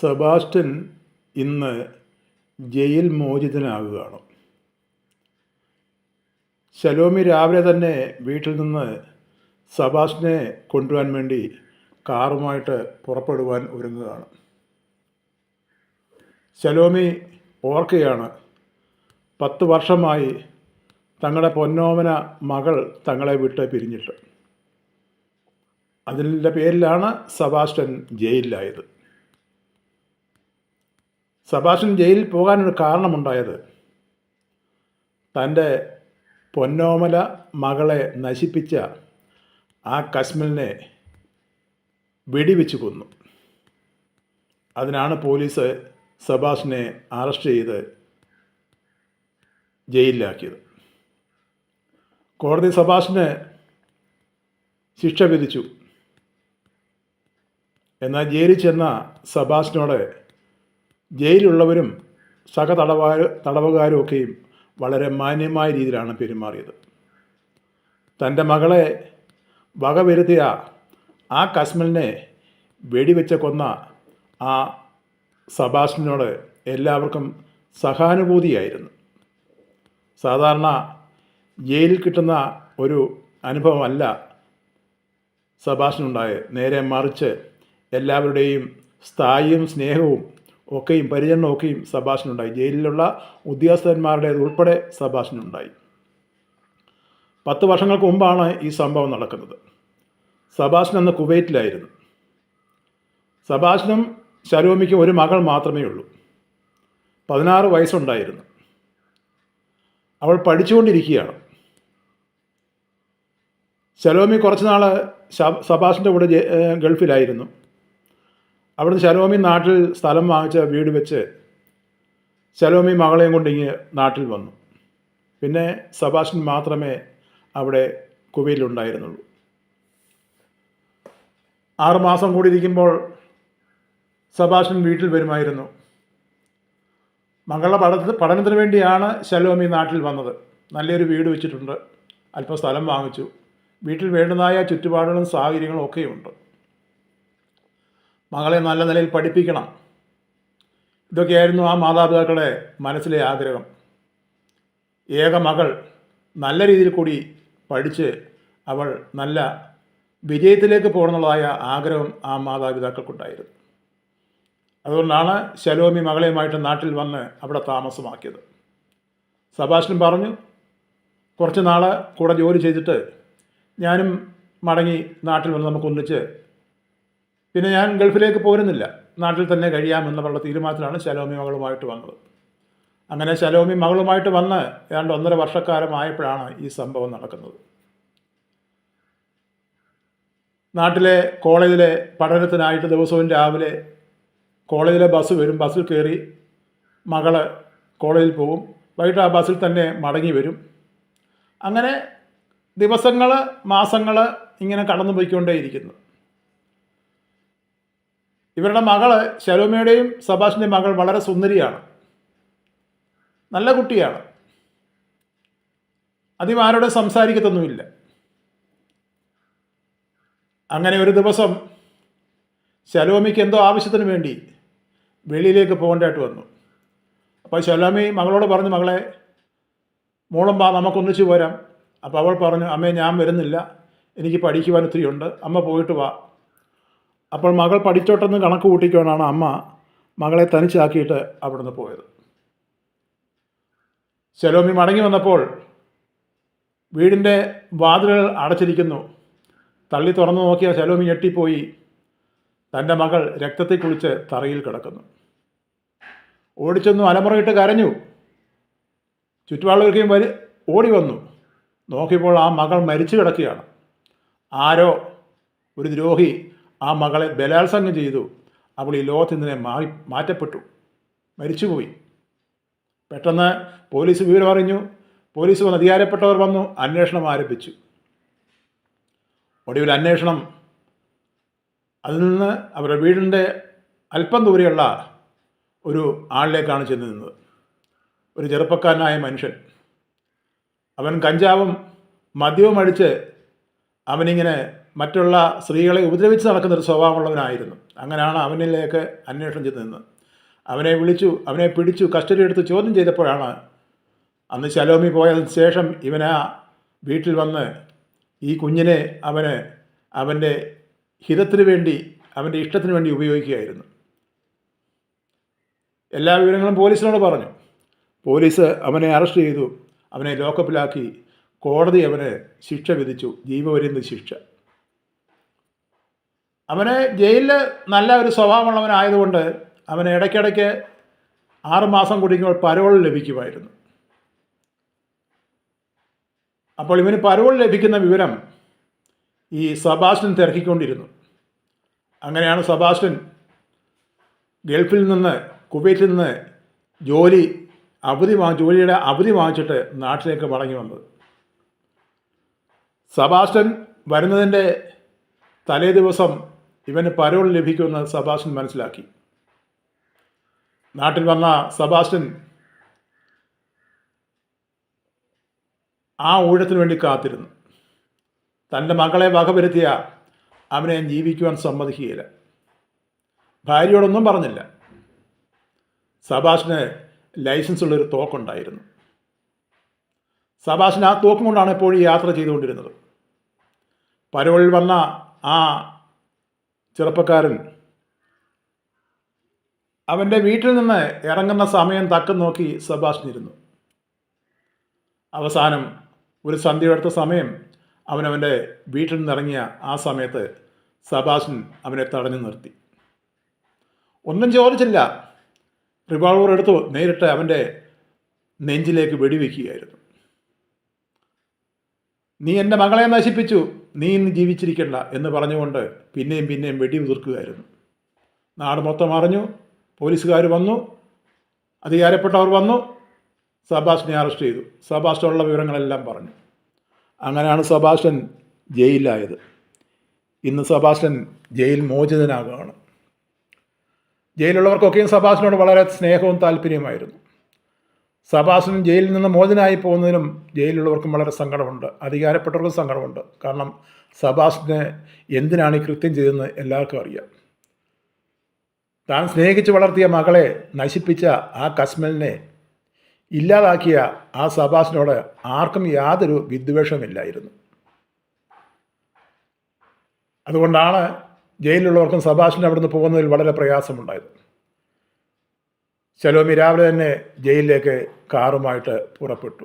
Sebastian ഇന്ന് jail മോചിതനാകുകയാണ്. Shalomi രാവിലെ തന്നെ വീട്ടിൽ നിന്ന് സബാസ്റ്റിനെ കൊണ്ടുവരാൻ വേണ്ടി കാറുമായിട്ട് പുറപ്പെടുവാൻ ഒരുങ്ങുകയാണ്. ശലോമി ഓർക്കുകയാണ് പത്ത് വർഷമായി തങ്ങളുടെ പൊന്നോമന മകൾ തങ്ങളെ വിട്ട് പിരിഞ്ഞിട്ട്. അതിന്റെ പേരിലാണ് സബാസ്റ്റൻ ജയിലിലായത്. സബാസ്റ്റ്യൻ ജയിലിൽ പോകാനൊരു കാരണമുണ്ടായത് തന്റെ പൊന്നോമല മകളെ നശിപ്പിച്ച ആ കശ്മലിനെ വെടിവെച്ച് കൊന്നു. അതിനാണ് പോലീസ് സബാഷിനെ അറസ്റ്റ് ചെയ്ത് ജയിലിലാക്കിയത്. കോടതി സബാഷിന് ശിക്ഷ വിധിച്ചു. എന്നാൽ ജയിലിൽ ചെന്ന സബാഷിനോട് ജയിലുള്ളവരും സഹ തടവുകാരും ഒക്കെയും വളരെ മാന്യമായ രീതിയിലാണ് പെരുമാറിയത്. തന്റെ മകളെ വകവരുത്തിയ ആ കസ്മലിനെ വെടിവെച്ച കൊന്ന ആ സബാഷിനോട് എല്ലാവർക്കും സഹാനുഭൂതിയായിരുന്നു. സാധാരണ ജയിലിൽ കിട്ടുന്ന ഒരു അനുഭവമല്ല സബാഷിനുണ്ടായത്. നേരെ മറിച്ച് എല്ലാവരുടെയും സ്ഥായിയും സ്നേഹവും ഒക്കെയും പരിചരണം ഒക്കെയും ഉണ്ടായി ജയിലിലുള്ള ഉദ്യോഗസ്ഥന്മാരുടെ ഉൾപ്പെടെ ഉണ്ടായി പത്ത് വർഷങ്ങൾക്ക് മുമ്പാണ് ഈ സംഭവം നടക്കുന്നത്. സബാഷിൻ അന്ന് കുവൈറ്റിലായിരുന്നു. സബാഷിനും ശരോമിക്ക് ഒരു മകൾ മാത്രമേ ഉള്ളൂ. പതിനാറ് വയസ്സുണ്ടായിരുന്നു. അവൾ പഠിച്ചുകൊണ്ടിരിക്കുകയാണ്. ശലോമി കുറച്ച് നാൾ സബാഷിന്റെ കൂടെ ഗൾഫിലായിരുന്നു. അവിടുന്ന് ശലോമി നാട്ടിൽ സ്ഥലം വാങ്ങിച്ച വീട് വെച്ച് ശലോമി മകളെയും കൊണ്ട് ഇങ്ങ് നാട്ടിൽ വന്നു. പിന്നെ സഭാഷൻ മാത്രമേ അവിടെ കുവയിലുണ്ടായിരുന്നുള്ളൂ ആറുമാസം കൂടി ഇരിക്കുമ്പോൾ സബാഷൻ വീട്ടിൽ വരുമായിരുന്നു. മകളുടെ പഠന പഠനത്തിന് വേണ്ടിയാണ് ശലോമി നാട്ടിൽ വന്നത്. നല്ലൊരു വീട് വെച്ചിട്ടുണ്ട്. അല്പം സ്ഥലം വാങ്ങിച്ചു. വീട്ടിൽ വേണ്ടതായ ചുറ്റുപാടുകളും സാഹചര്യങ്ങളും ഒക്കെയുണ്ട്. മകളെ നല്ല നിലയിൽ പഠിപ്പിക്കണം. ഇതൊക്കെയായിരുന്നു ആ മാതാപിതാക്കളുടെ മനസ്സിലെ ആഗ്രഹം. ഏക മകൾ നല്ല രീതിയിൽ കൂടി പഠിച്ച് അവൾ നല്ല വിജയത്തിലേക്ക് പോകണമെന്നുള്ളതായ ആഗ്രഹം ആ മാതാപിതാക്കൾക്കുണ്ടായിരുന്നു. അതുകൊണ്ടാണ് ശലോമി മകളെയുമായിട്ട് നാട്ടിൽ വന്ന് അവിടെ താമസമാക്കിയത്. സബാഷിനും പറഞ്ഞു കുറച്ച് നാൾ കൂടെ ജോലി ചെയ്തിട്ട് ഞാനും മടങ്ങി നാട്ടിൽ വന്ന് നമുക്ക് ഒന്നിച്ച് പിന്നെ ഞാൻ ഗൾഫിലേക്ക് പോരുന്നില്ല. നാട്ടിൽ തന്നെ കഴിയാമെന്നുള്ള തീരുമാനത്തിലാണ് ശലോമി മകളുമായിട്ട് വന്നത്. അങ്ങനെ ശലോമി മകളുമായിട്ട് വന്ന് ഏതാണ്ട് ഒന്നര വർഷക്കാലമായപ്പോഴാണ് ഈ സംഭവം നടക്കുന്നത്. നാട്ടിലെ കോളേജിലെ പഠനത്തിനായിട്ട് ദിവസവും രാവിലെ കോളേജിലെ ബസ് വരും. ബസ്സിൽ കയറി മകൾ കോളേജിൽ പോകും വൈകിട്ട് ആ ബസ്സിൽ തന്നെ മടങ്ങി വരും. അങ്ങനെ ദിവസങ്ങൾ മാസങ്ങൾ ഇങ്ങനെ കടന്നു പോയിക്കൊണ്ടേയിരിക്കുന്നു ഇവരുടെ മകൾ ശലോമയുടെയും സബാഷിന്റെയും മകൾ വളരെ സുന്ദരിയാണ്. നല്ല കുട്ടിയാണ്. അധികം ആരോടും സംസാരിക്കത്തൊന്നുമില്ല. അങ്ങനെ ഒരു ദിവസം ശലോമിക്ക് എന്തോ ആവശ്യത്തിന് വേണ്ടി വെളിയിലേക്ക് പോകേണ്ടതായിട്ട് വന്നു. അപ്പോൾ ശലോമി മകളോട് പറഞ്ഞു മകളെ മോളും ബാ നമുക്കൊന്നിച്ച് പോരാം. അപ്പോൾ അവൾ പറഞ്ഞു അമ്മേ ഞാൻ വരുന്നില്ല. എനിക്ക് പഠിക്കുവാൻ ഒത്തിരി ഉണ്ട് അമ്മ പോയിട്ട് വാ. അപ്പോൾ മകൾ പഠിച്ചോട്ടെന്ന് കണക്ക് കൂട്ടിക്കൊണ്ടാണ് അമ്മ മകളെ തനിച്ചാക്കിയിട്ട് അവിടുന്ന് പോയത്. ശലോമി മടങ്ങി വന്നപ്പോൾ വീടിന്റെ വാതിലുകൾ അടച്ചിരിക്കുന്നു. തള്ളി തുറന്നു നോക്കിയ ശലോമി ഞെട്ടിപ്പോയി. തന്റെ മകൾ രക്തത്തിൽ കുളിച്ച് തറയിൽ കിടക്കുന്നു. ഓടിച്ചെന്നു അലമുറയിട്ട് കരഞ്ഞു. ചുറ്റുപാടുകൾക്കും വരി ഓടി വന്നു. നോക്കിയപ്പോൾ ആ മകൾ മരിച്ചു കിടക്കുകയാണ്. ആരോ ഒരു ദ്രോഹി ആ മകളെ ബലാത്സംഗം ചെയ്തു. അവൾ ഈ ലോകത്തിൽ നിന്നെ മാറി മാറ്റപ്പെട്ടു. മരിച്ചുപോയി. പെട്ടെന്ന് പോലീസ് വിവരം അറിഞ്ഞു. പോലീസ് വന്ന് അധികാരപ്പെട്ടവർ വന്നു. അന്വേഷണം ആരംഭിച്ചു. ഒടുവിൽ അന്വേഷണം. അതിൽ നിന്ന് അവരുടെ വീടിന്റെ അല്പം ദൂരെയുള്ള ഒരു ആളിലേക്കാണ് ചെന്ന് നിന്നത്. ഒരു ചെറുപ്പക്കാരനായ മനുഷ്യൻ. അവൻ കഞ്ചാവും മദ്യവും അടിച്ച് അവനിങ്ങനെ മറ്റുള്ള സ്ത്രീകളെ ഉപദ്രവിച്ച് നടക്കുന്ന ഒരു സ്വഭാവമുള്ളവനായിരുന്നു. അങ്ങനെയാണ് അവനിലേക്ക് അന്വേഷണം ചെയ്ത് നിന്നത്. അവനെ വിളിച്ചു അവനെ പിടിച്ചു കസ്റ്റഡി എടുത്ത് ചോദ്യം ചെയ്തപ്പോഴാണ് അന്ന് ശലോമി പോയതിന് ശേഷം ഇവനാ വീട്ടിൽ വന്ന് ഈ കുഞ്ഞിനെ അവന് അവന്റെ ഹിതത്തിന് വേണ്ടി അവന്റെ ഇഷ്ടത്തിന് വേണ്ടി ഉപയോഗിക്കുകയായിരുന്നു. എല്ലാ വിവരങ്ങളും പോലീസിനോട് പറഞ്ഞു. പോലീസ് അവനെ അറസ്റ്റ് ചെയ്തു. അവനെ ലോക്കപ്പിലാക്കി. കോടതി അവന് ശിക്ഷ വിധിച്ചു. ജീവപര്യന്ത ശിക്ഷ. അവന് ജയിലിൽ നല്ല ഒരു സ്വഭാവമുള്ളവനായതുകൊണ്ട് അവന് ഇടയ്ക്കിടയ്ക്ക് ആറുമാസം കുടിക്കുമ്പോൾ പരോൾ ലഭിക്കുമായിരുന്നു. അപ്പോൾ ഇവന് പരോൾ ലഭിക്കുന്ന വിവരം ഈ സബാസ്റ്റൻ തിരക്കിക്കൊണ്ടിരുന്നു. അങ്ങനെയാണ് സബാസ്റ്റൻ ഗൾഫിൽ നിന്ന് കുവൈറ്റിൽ നിന്ന് ജോലി അവധി വാങ്ങി ജോലിയുടെ അവധി വാങ്ങിച്ചിട്ട് നാട്ടിലേക്ക് മടങ്ങി വന്നത്. സബാസ്റ്റൻ വരുന്നതിന്റെ തലേ ദിവസം ഇവന് പരോൾ ലഭിക്കുമെന്ന് സബാസ്റ്റൻ മനസ്സിലാക്കി. നാട്ടിൽ വന്ന സബാസ്റ്റൻ ആ ഊഴത്തിന് വേണ്ടി കാത്തിരുന്നു. തന്റെ മകളെ വകവരുത്തിയ അവനെ ജീവിക്കുവാൻ സമ്മതിക്കുകയില്ല. ഭാര്യയോടൊന്നും പറഞ്ഞില്ല. സബാഷിന് ലൈസൻസ് ഉള്ളൊരു തോക്കുണ്ടായിരുന്നു. സബാഷിന് ആ തോക്കും കൊണ്ടാണ് എപ്പോഴും യാത്ര ചെയ്തുകൊണ്ടിരുന്നത്. പരോളിൽ വന്ന ആ ചെറുപ്പക്കാരൻ. അവന്റെ വീട്ടിൽ നിന്ന് ഇറങ്ങുന്ന സമയം തക്കം നോക്കി സബാഷിനിരുന്നു അവസാനം ഒരു സന്ധ്യയെടുത്ത സമയം അവനവന്റെ വീട്ടിൽ നിന്നിറങ്ങിയ ആ സമയത്ത് സബാഷൻ അവനെ തടഞ്ഞു നിർത്തി. ഒന്നും ചോദിച്ചില്ല. റിവോൾവർ എടുത്തു നേരിട്ട് അവന്റെ നെഞ്ചിലേക്ക് വെടിവെക്കുകയായിരുന്നു. നീ എന്റെ മകളെ നശിപ്പിച്ചു. നീ ഇന്ന് ജീവിച്ചിരിക്കണ്ട എന്ന് പറഞ്ഞുകൊണ്ട് പിന്നെയും പിന്നെയും വെടി ഉതിർക്കുകയായിരുന്നു. നാട് മൊത്തം അറിഞ്ഞു. പോലീസുകാർ വന്നു. അധികാരപ്പെട്ടവർ വന്നു. സബാഷിനെ അറസ്റ്റ് ചെയ്തു. സബാഷിനുള്ള വിവരങ്ങളെല്ലാം പറഞ്ഞു. അങ്ങനെയാണ് സബാഷൻ ജയിലിലായത്. ഇന്ന് സഭാഷൻ ജയിൽ മോചിതനാകുകയാണ്. ജയിലുള്ളവർക്കൊക്കെയും സഭാഷനോട് വളരെ സ്നേഹവും താല്പര്യമായിരുന്നു സബാസ്റ്റിനും ജയിലിൽ നിന്ന് മോചനായി പോകുന്നതിനും ജയിലുള്ളവർക്കും വളരെ സങ്കടമുണ്ട്. അധികാരപ്പെട്ടവർക്കും സങ്കടമുണ്ട്. കാരണം സബാസിനെ എന്തിനാണ് ഈ കൃത്യം ചെയ്തതെന്ന് എല്ലാവർക്കും അറിയാം. താൻ സ്നേഹിച്ച് വളർത്തിയ മകളെ നശിപ്പിച്ച ആ കസ്മലിനെ ഇല്ലാതാക്കിയ ആ സബാസിനോട് ആർക്കും യാതൊരു വിദ്വേഷമില്ലായിരുന്നു അതുകൊണ്ടാണ് ജയിലിലുള്ളവർക്കും സബാഷിന് അവിടുന്ന് പോകുന്നതിൽ വളരെ പ്രയാസമുണ്ടായത്. ശലോമി രാവിലെ തന്നെ ജയിലിലേക്ക് കാറുമായിട്ട് പുറപ്പെട്ടു.